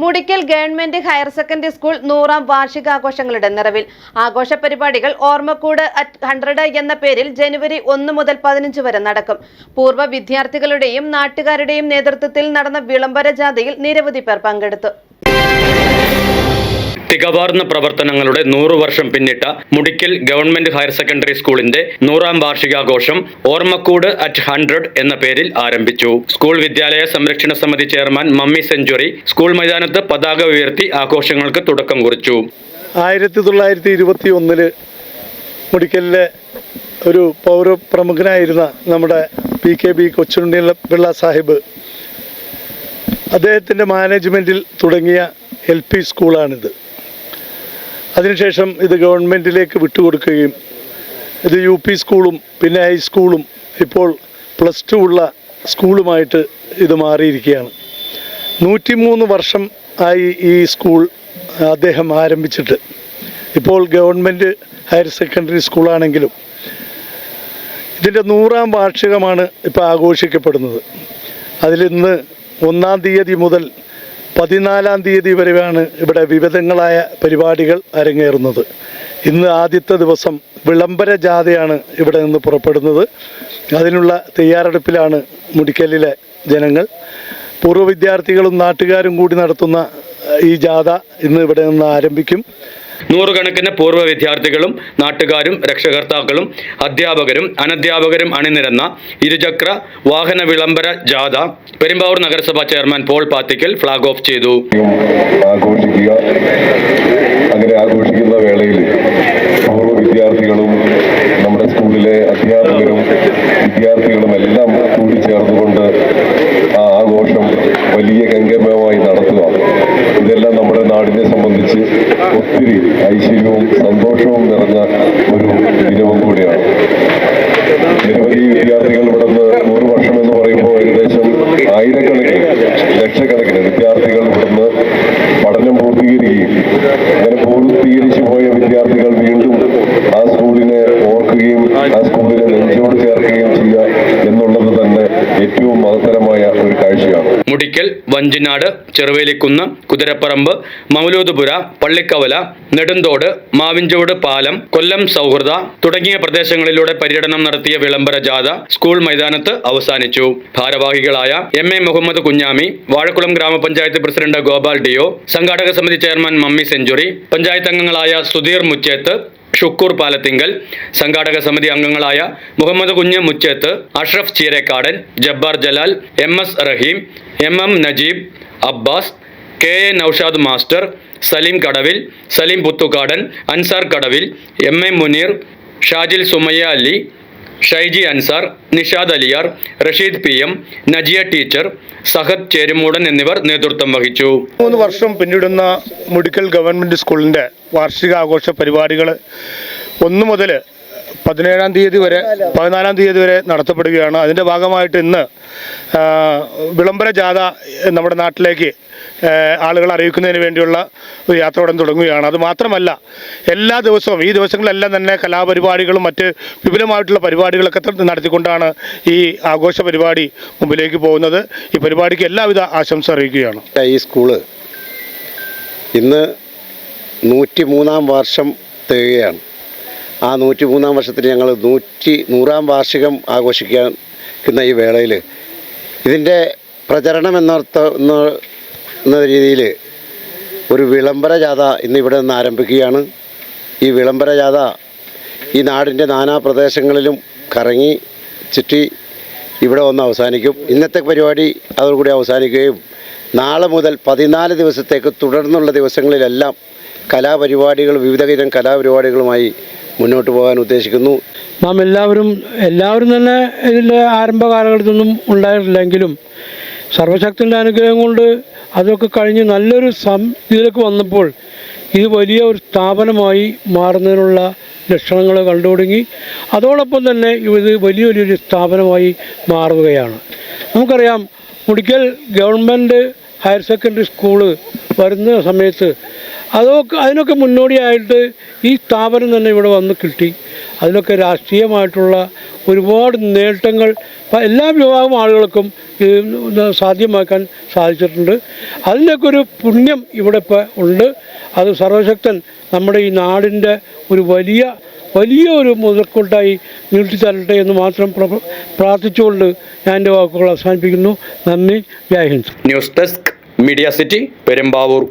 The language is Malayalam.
Mudikkal government higher secondary school നൂറാം വാർഷികാഘോഷങ്ങളുടെ നിറവിൽ. ആഘോഷ പരിപാടികൾ ഓർമ്മക്കൂട് അറ്റ് ഹൺഡ്രഡ് എന്ന പേരിൽ ജനുവരി ഒന്ന് മുതൽ പതിനഞ്ച് വരെ നടക്കും. പൂർവ വിദ്യാർത്ഥികളുടെയും നാട്ടുകാരുടെയും നേതൃത്വത്തിൽ നടന്ന വിളംബര ജാഥയിൽ നിരവധി പേർ പങ്കെടുത്തു. തികവാർന്ന പ്രവർത്തനങ്ങളുടെ നൂറു വർഷം പിന്നിട്ട മുടിക്കൽ ഗവൺമെന്റ് ഹയർ സെക്കൻഡറി സ്കൂളിന്റെ നൂറാം വാർഷികാഘോഷം ഓർമ്മക്കൂട് അറ്റ് ഹൺഡ്രഡ് എന്ന പേരിൽ ആരംഭിച്ചു. സ്കൂൾ വിദ്യാലയ സംരക്ഷണ സമിതി ചെയർമാൻ മമ്മി സെഞ്ചുറി സ്കൂൾ മൈതാനത്ത് പതാക ഉയർത്തി ആഘോഷങ്ങൾക്ക് തുടക്കം കുറിച്ചു. ആയിരത്തി തൊള്ളായിരത്തി ഇരുപത്തി ഒന്നിൽ മുടിക്കലിലെ ഒരു പൗരപ്രമുഖനായിരുന്ന നമ്മുടെ P K B Kochunni Pillai Sahib അദ്ദേഹത്തിന്റെ മാനേജ്മെന്റിൽ തുടങ്ങിയ എൽ പി സ്കൂളാണിത്. അതിനുശേഷം ഇത് ഗവൺമെന്റിലേക്ക് വിട്ടുകൊടുക്കുകയും ഇത് യു പി സ്കൂളും പിന്നെ ഹൈസ്കൂളും ഇപ്പോൾ പ്ലസ് ടു ഉള്ള സ്കൂളുമായിട്ട് ഇത് മാറിയിരിക്കുകയാണ്. നൂറ്റിമൂന്ന് വർഷം ആയി ഈ സ്കൂൾ അദ്ദേഹം ആരംഭിച്ചിട്ട്. ഇപ്പോൾ ഗവൺമെന്റ് ഹയർ സെക്കൻഡറി സ്കൂളാണെങ്കിലും ഇതിന്റെ നൂറാം വാർഷികമാണ് ഇപ്പോൾ ആഘോഷിക്കപ്പെടുന്നത്. അതിലിന്ന് ഒന്നാം തീയതി മുതൽ പതിനാലാം തീയതി വരെയാണ് ഇവിടെ വിവിധങ്ങളായ പരിപാടികൾ അരങ്ങേറുന്നത്. ഇന്ന് ആദ്യത്തെ ദിവസം വിളംബര ജാഥയാണ് ഇവിടെ നിന്ന് പുറപ്പെടുന്നത്. അതിനുള്ള തയ്യാറെടുപ്പിലാണ് മുടിക്കലിലെ ജനങ്ങൾ. പൂർവ വിദ്യാർത്ഥികളും നാട്ടുകാരും കൂടി നടത്തുന്ന ഈ ജാഥ ഇന്ന് ഇവിടെ നിന്ന് ആരംഭിക്കും. നൂറുകണക്കിന് പൂർവ വിദ്യാർത്ഥികളും നാട്ടുകാരും രക്ഷകർത്താക്കളും അധ്യാപകരും അനധ്യാപകരും അണിനിരന്ന ഇരുചക്ര വാഹന വിളംബര ജാഥ പെരുമ്പാവൂർ നഗരസഭാ chairman Paul Pathikkal flag off ചെയ്തു. ആഘോഷിക്കുക. അങ്ങനെ ആഘോഷിക്കുന്ന വേളയിൽ ഒത്തിരി ഐശ്വര്യവും സന്തോഷവും നിറഞ്ഞ ഒരു ദിനവും കൂടിയാണ്. നിരവധി വിദ്യാർത്ഥികൾ മുടിക്കൽ വഞ്ചിനാട് ചെറുവേലിക്കുന്ന് കുതിരപ്പറമ്പ് മൗലൂദ്പുര പള്ളിക്കവല നെടുന്തോട് മാവിഞ്ചോട് പാലം കൊല്ലം സൗഹൃദ തുടങ്ങിയ പ്രദേശങ്ങളിലൂടെ പര്യടനം നടത്തിയ വിളംബര ജാഥ സ്കൂൾ മൈതാനത്ത് അവസാനിച്ചു. ഭാരവാഹികളായ എം എ മുഹമ്മദ് കുഞ്ഞാമി വാഴക്കുളം ഗ്രാമപഞ്ചായത്ത് പ്രസിഡന്റ് ഗോപാൽ ഡിയോ സംഘാടക സമിതി ചെയർമാൻ മമ്മി സെഞ്ചുറി പഞ്ചായത്ത് അംഗങ്ങളായ സുധീർ മുച്ചേത്ത് ഷുക്കൂർ പാലത്തിങ്കൽ സംഘാടക സമിതി അംഗങ്ങളായ Muhammad Kunju Mucheth Ashraf Cheerakkadan Jabbar Jalal M S Rahim M M Najeeb Abbas K A Noushad master Saleem Kadavil Saleem Puthukkadan Ansar Kadavil M A Muneer Shajil Sumayya Ali Shaiji Ansar Nishad Aliyar Rasheed P M Najiya teacher Sahad Cherumoodan എന്നിവർ നേതൃത്വം വഹിച്ചു. മൂന്ന് വർഷം പിന്നിടുന്ന മുടിക്കൽ ഗവൺമെന്റ് സ്കൂളിന്റെ വാർഷികാഘോഷ പരിപാടികൾ ഒന്ന് മുതൽ പതിനേഴാം തീയതി വരെ പതിനാലാം തീയതി. വരെ നടത്തപ്പെടുകയാണ്. അതിന്റെ ഭാഗമായിട്ട് ഇന്ന് വിളംബര ജാഥ നമ്മുടെ നാട്ടിലേക്ക് ആളുകൾ ആളുകളെ അറിയിക്കുന്നതിന് വേണ്ടിയുള്ള ഒരു യാത്ര ഉടൻ തുടങ്ങുകയാണ്. അത് മാത്രമല്ല എല്ലാ ദിവസവും ഈ ദിവസങ്ങളിലെല്ലാം തന്നെ കലാപരിപാടികളും മറ്റ് വിപുലമായിട്ടുള്ള പരിപാടികളൊക്കെ നടത്തിക്കൊണ്ടാണ് ഈ ആഘോഷ പരിപാടി മുമ്പിലേക്ക് പോകുന്നത്. ഈ പരിപാടിക്ക് എല്ലാവിധ ആശംസ അറിയിക്കുകയാണ്. ഈ സ്കൂൾ ഇന്ന് നൂറ്റി മൂന്നാം വർഷം തികയാണ് ആ നൂറ്റി മൂന്നാം വർഷത്തിൽ ഞങ്ങൾ നൂറ്റി നൂറാം വാർഷികം ആഘോഷിക്കുന്ന ഈ വേളയിൽ ഇതിന്റെ പ്രചരണം എന്നർത്ഥ എന്ന രീതിയിൽ ഒരു വിളംബര ജാഥ ഇന്ന് ഇവിടെ നിന്ന് ആരംഭിക്കുകയാണ്. ഈ വിളംബര ജാഥ ഈ നാടിന്റെ നാനാ പ്രദേശങ്ങളിലും കറങ്ങി ചുറ്റി ഇവിടെ വന്ന് അവസാനിക്കും. ഇന്നത്തെ പരിപാടി അതോടുകൂടി അവസാനിക്കുകയും നാളെ മുതൽ പതിനാല് ദിവസത്തേക്ക് തുടർന്നുള്ള ദിവസങ്ങളിലെല്ലാം കലാപരിപാടികൾ വിവിധതരം കലാപരിപാടികളുമായി മുന്നോട്ട് പോകാൻ ഉദ്ദേശിക്കുന്നു. നാം എല്ലാവരും എല്ലാവരും തന്നെ ഇതിന്റെ ആരംഭ കാലഘട്ടത്തൊന്നും ഉണ്ടായിട്ടില്ലെങ്കിലും സർവശക്തിന്റെ അനുഗ്രഹം കൊണ്ട് അതൊക്കെ കഴിഞ്ഞ് നല്ലൊരു സം ഇതിലേക്ക് വന്നപ്പോൾ ഇത് വലിയ ഒരു സ്ഥാപനമായി മാറുന്നതിനുള്ള ലക്ഷണങ്ങൾ കണ്ടു തുടങ്ങി അതോടൊപ്പം തന്നെ ഇത് വലിയ വലിയൊരു സ്ഥാപനമായി മാറുകയാണ്. നമുക്കറിയാം Mudikkal government higher secondary school വരുന്ന സമയത്ത് അതൊക്കെ അതിനൊക്കെ മുന്നോടിയായിട്ട് ഈ സ്ഥാപനം തന്നെ ഇവിടെ വന്ന് കിട്ടി. അതിനൊക്കെ രാഷ്ട്രീയമായിട്ടുള്ള ഒരുപാട് നേട്ടങ്ങൾ എല്ലാ വിഭാഗം ആളുകൾക്കും സാധ്യമാക്കാൻ സാധിച്ചിട്ടുണ്ട്. അതിന്റെയൊക്കെ ഒരു പുണ്യം ഇവിടെ ഇപ്പോൾ ഉണ്ട്. അത് സർവശക്തൻ നമ്മുടെ ഈ നാടിന്റെ ഒരു വലിയ വലിയ ഒരു മുതൽക്കൂട്ടായി നീട്ടിത്തരട്ടെ എന്ന് മാത്രം പ്രാർത്ഥിച്ചുകൊണ്ട് ഞാൻ എന്റെ വാക്കുകൾ അവസാനിപ്പിക്കുന്നു. നന്ദി. Jai Hind. News desk media city Perumbavoor.